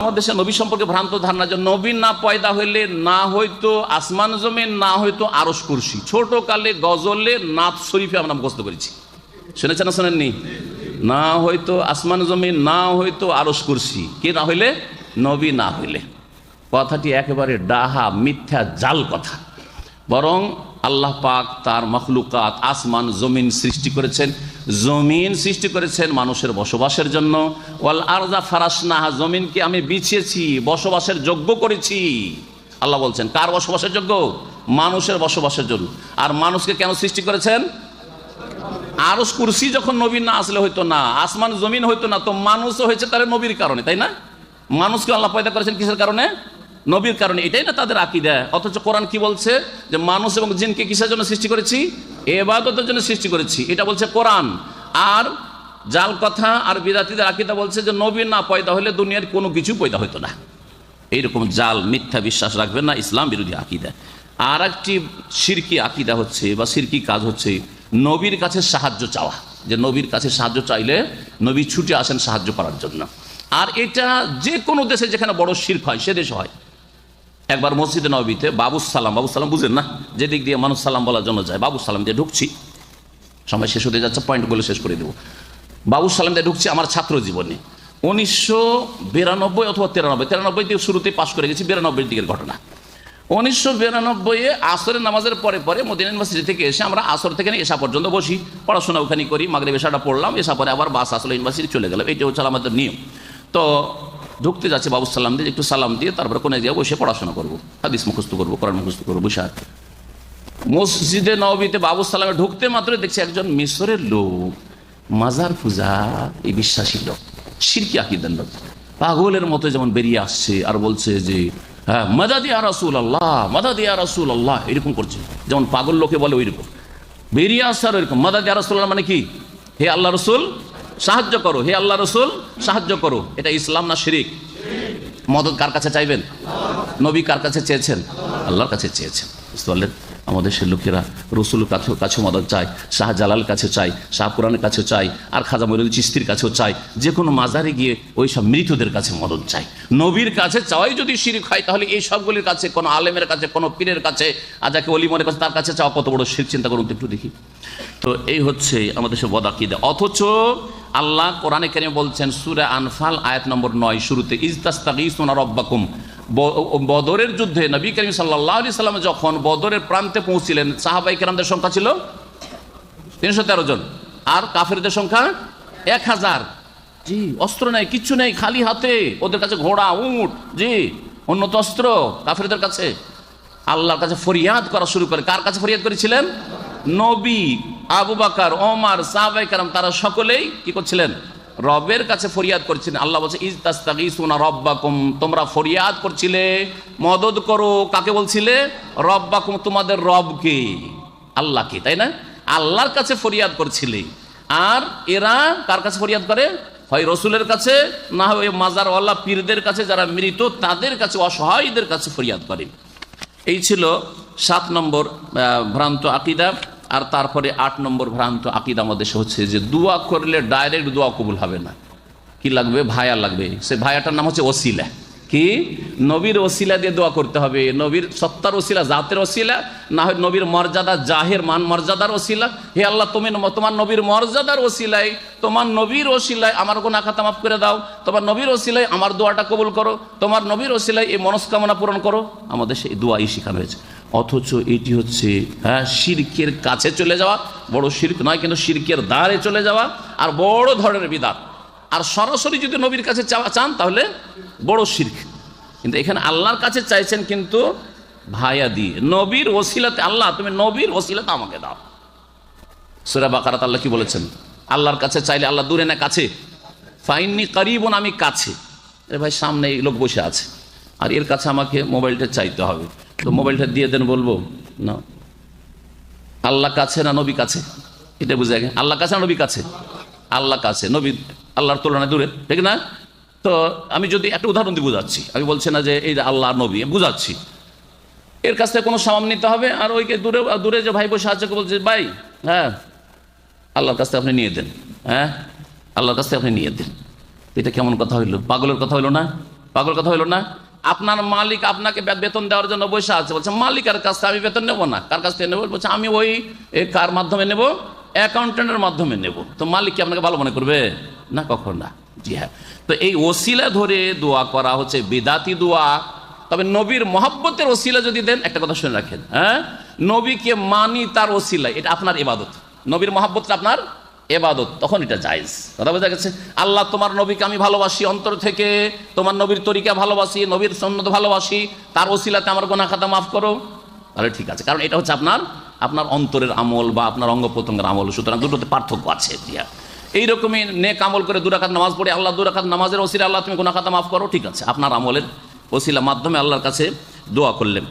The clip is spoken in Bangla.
আমাদের দেশে নবী সম্পর্কে ভ্রান্ত ধারণা যে নবী না পয়দা হইলে, না হয়তো আসমান জমিন, না হয়তো আরস কুরসি। ছোট কালে গজলে নাথ শরীফে আমরা মুখস্থ করেছি। শুনেছেন না শোনেননি? না হয়তো আসমান জমিন, না হয়তো আরস কুরসি। কে না হইলে? নবী না হইলে। কথাটি একেবারে ডাহা, মিথ্যা, জাল কথা। বরং আল্লাহ পাক তার মখলুকাত আসমান, জমিন সৃষ্টি করেছেন। জমিন সৃষ্টি করেছেন মানুষের বসবাসের জন্য। ওয়াল আরজা ফারাসনাহা, জমিনকে আমি বিছিয়েছি, বসবাসের যোগ্য করেছি। আল্লাহ বলছেন, কার বসবাসের যোগ্য? মানুষের বসবাসের জন্য। আর মানুষকে কেন সৃষ্টি করেছেন? আরস কুরসি যখন নবীন না আসলে হইতো না, আসমান, জমিন হইতো না, তো মানুষও হয়েছে তার নবীর কারণে, তাই না? মানুষকে আল্লাহ পয়দা করেছেন কিসের কারণে? নবীর কারণে, এটাই না তাদের আকিদা। অথচ কোরআন কি বলছে? যে মানুষ এবং জিনকে কিসের জন্য সৃষ্টি করেছি? এবাদতের জন্য সৃষ্টি করেছি। এটা বলছে কোরআন। আর জাল কথা আর বিদাতিদের আকিদা বলছে যে নবীর না পয়দা হলে দুনিয়ার কোনো কিছু পয়দা হতো না। এইরকম জাল, মিথ্যা বিশ্বাস রাখবেন না, ইসলাম বিরোধী আকিদা। আর একটি সিরকি আকিদা হচ্ছে বা সিরকি কাজ হচ্ছে নবীর কাছে সাহায্য চাওয়া। যে নবীর কাছে সাহায্য চাইলে নবী ছুটে আসেন সাহায্য করার জন্য। আর এটা যে কোনো দেশে যেখানে বড় শির্ক হয়, সে দেশে হয়। একবার মসজিদে নবীতে বাবুস সালাম, বাবু সালাম বুঝেন না? যেদিক দিয়ে মানুষ সালাম বলার জন্য যায় বাবুস সালাম দিয়ে ঢুকছি। সময় শেষ হতে যাচ্ছে, পয়েন্টগুলো শেষ করে দেবো। বাবুস সালাম দিয়ে ঢুকছি আমার ছাত্র জীবনে। উনিশশো বিরানব্বই অথবা তিরানব্বই তিরানব্বই দিয়ে শুরুতেই পাশ করে গেছি, বিরানব্বই দিকের ঘটনা। উনিশশো বিরানব্বইয়ে আসরের নামাজের পরে পরে মদিনা ইউনিভার্সিটি থেকে এসে আমরা আসর থেকে এসা পর্যন্ত বসি। পড়াশোনা ওখানে করি মাগরে বেশাটা পড়লাম, এসা পরে আবার বাস আসলে, ইউনিভার্সিটি চলে গেলাম এইটা হচ্ছে আমাদের নিয়ম। তো ঢুকতে যাচ্ছে বাবু সালাম দিয়ে, একটু সালাম দিয়ে তারপরে কোনে দিয়ে বসে পড়াশোনা করব, হাদিস মুখস্থ করব, কোরআন মুখস্থ করব বসে আর মসজিদে নবীতে বাবু সালামে ঢুকতে মাত্র দেখছি একজন মিশরের লোক, মাজার পূজা, এই বিশ্বাসী লোক, সিরকি আকিদের লোক। পাগলের মতো যেমন বেরিয়ে আসছে আর বলছে যে হ্যাঁ মাদাদিয়া রাসুল আল্লাহ মাদাদিয়া রাসুল আল্লাহ এরকম করছে। যেমন পাগল লোকে বলে ওই রকম বেরিয়ে আসার ওইরকম। মাদাদিয়া রাসুল আল্লাহ মানে কি? হে আল্লাহ রসুল সাহায্য করো, হে আল্লাহ রসুল, সাহায্য করো। এটা ইসলাম না শিরিক? মদত কার কাছে চাইবেন? নবী কার কাছে চেয়েছেন? আল্লাহর কাছে চেয়েছেন। বুঝতে পারলেন? আমাদের সে লোকেরা রসুল কাছে কাছে মদত চায় শাহজালাল কাছে চাই শাহপুরানের কাছে চাই আর খাজা মরিল চিস্তির কাছেও চাই যে কোনো মাজারে গিয়ে ওই সব মৃতদের কাছে মদত চাই নবীর কাছে চাওয়াই যদি শিরিক হয়, তাহলে এই সবগুলির কাছে, কোনো আলেমের কাছে, কোনো পীরের কাছে, আর যাকে অলিমনের কাছে, তার কাছে চাওয়া কত বড় শির? চিন্তা করুন একটু দেখি। তো এই হচ্ছে আমাদের সে বদাকিদে অথচ আল্লাহ কোরআনে কেন বলছেন, সুরে আনফাল, আয়াত নম্বর নয়, শুরুতে, ইজতাস্তাগিসুনা রব্বাকুম। বদরের যুদ্ধে নবী করিম সাল্লাহ সাল্লাম যখন বদরের প্রান্তে পৌঁছিলেন, সাহাবাই কেরামদের সংখ্যা ছিল তিনশো তেরো জন। আর কাফেরদের সংখ্যা এক হাজার। জি, অস্ত্র নেই, কিচ্ছু নেই, খালি হাতে, ওদের কাছে ঘোড়া, উঁট, জি, উন্নত অস্ত্র কাফেরদের কাছে। আল্লাহর কাছে ফরিয়াদ করা শুরু করে, কার কাছে ফরিয়াদ করেছিলেন? নবী। আবু বাকার, ওমার সাহাবাই কারাম, তারা সকলেই কি করছিলেন? রবের কাছে ফরিয়াদ করছিলেন। আল্লাহ বলছে, ইজ ইজতাস্তাগিসুনা রব্বাকুম তোমরা ফরিয়াদ করছিলে মদত করো। কাকে বলছিলে? রব্বাকুম, তোমাদের রবকে। আল্লাহকে, তাই না? আল্লাহর কাছে ফরিয়াদ করছিলে। আর এরা কার কাছে ফরিয়াদ করে? হয় রসুলের কাছে, না হয় ওই মাজারওয়াল্লা পীরদের কাছে যারা মৃত, তাদের কাছে, অসহায়দের কাছে ফরিয়াদ করে। এই ছিল সাত নম্বর ভ্রান্ত আকিদা। আর তারপরে আট নম্বর ভ্রান্ত আকিদা আমাদের হচ্ছে যে দোয়া করলে ডাইরেক্ট দোয়া কবুল হবে না। কি লাগবে? ভায়া লাগবে। সে ভায়াটার নাম হচ্ছে ওসিলা। কি? নবীর ওসিলা দিয়ে দোয়া করতে হবে। নবীর সত্তার ওসিলা, জাতের ওসিলা, না হয় নবীর মর্যাদা, জাহের মান মর্যাদার ওসিলা। হে আল্লাহ, তুমি তোমার নবীর মর্যাদার ওসিলায় তোমার নবীর ওসিলায় আমার গোনা খাতা মাফ করে দাও। তোমার নবীর ওসিলায় আমার দোয়াটা কবুল করো। তোমার নবীর ওসিলায় এই মনস্কামনা পূরণ করো। আমাদের সেই দোয়াই শেখানো হয়েছে অথচ এটি হচ্ছে হ্যাঁ শিরকের কাছে চলে যাওয়া। বড় শির্ক নয়, কিন্তু শিরকের দ্বারে চলে যাওয়া আর বড় ধরনের বিদাত। আর সরাসরি যদি নবীর কাছে চাওয়া চান, তাহলে বড় শির্ক। কিন্তু এখানে আল্লাহর কাছে চাইছেন কিন্তু ভায়া দিয়ে। নবীর ওসিলাতে আল্লাহ, তুমি নবীর ওসিলাতে আমাকে দাও। সুরা বাকারাত আল্লাহ কি বলেছেন? আল্লাহর কাছে চাইলে আল্লাহ দূরে না কাছে। ফাইননি করিবন, আমি কাছে। এ ভাই, সামনে এই লোক বসে আছে। আর এর কাছে আমাকে মোবাইলটা চাইতে হবে। তো মোবাইলটা দিয়ে দেন বলব? না। আল্লাহ কাছে না নবী কাছে? এটা বুঝে গেছে। আল্লাহ কাছে না নবী কাছে? আল্লাহ কাছে। নবী আল্লাহর তুলনায় দূরে, ঠিক না? তো আমি যদি একটা উদাহরণ দিয়ে বুঝাচ্ছি। আমি বলছি না যে এই যে আল্লাহ নবী বুঝাচ্ছি। এর কাছ থেকে কোনো সামাম নিতে হবে, আর ওইকে দূরে দূরে যে ভাই বসে আছে, বলছে, ভাই হ্যাঁ আল্লাহর কাছ থেকে আপনি নিয়ে দেন হ্যাঁ আল্লাহর কাছ থেকে আপনি নিয়ে দেন। এটা কেমন কথা হইল? পাগলের কথা হইল না? পাগল কথা হইল না? আপনার মালিক আপনাকে বেতন দেওয়ার জন্য বসে আছে। বলছে, মালিকের কাছ থেকে আমি বেতন নেব না। কার কাছ থেকে নেব? বলছে, আমি ওই কার মাধ্যমে নেব? অ্যাকাউন্টেন্টের মাধ্যমে নেব। তো মালিক কি আপনাকে ভালো মনে করবে? না, কখন না। জি হ্যাঁ। তো এই ওসিলা ধরে দোয়া করা হচ্ছে, বিদাতি দোয়া। তবে নবীর মহাব্বতের ওসিলা যদি দেন, একটা কথা শুনে রাখেন হ্যাঁ? নবীকে মানি তার ওসিলা এটা আপনার ইবাদত। নবীর মহাব্বতটা আপনার এবাদত, তখন এটা জায়েজ। কথা বোঝা গেছে? আল্লাহ তোমার নবীকে আমি ভালোবাসি, অন্তর থেকে তোমার নবীর তরিকা ভালোবাসি, নবীর সন্ন্যত ভালোবাসি, তার ওসিলাতে আমার গোনা খাতা মাফ করো। তাহলে ঠিক আছে, কারণ এটা হচ্ছে আপনার আপনার অন্তরের আমল বা আপনার অঙ্গ প্রত্যঙ্গের আমল। সুতরাং দুটোতে পার্থক্য আছে দিয়া। এইরকমই নেক আমল করে দুরাকাত নামাজ পড়ে আল্লাহ দুরাকাত নামাজের ওসিলা আল্লাহ তুমি গোনা খাতা মাফ করো, ঠিক আছে। আপনার আমলের ওসিলা মাধ্যমে আল্লাহর কাছে দোয়া করলেন।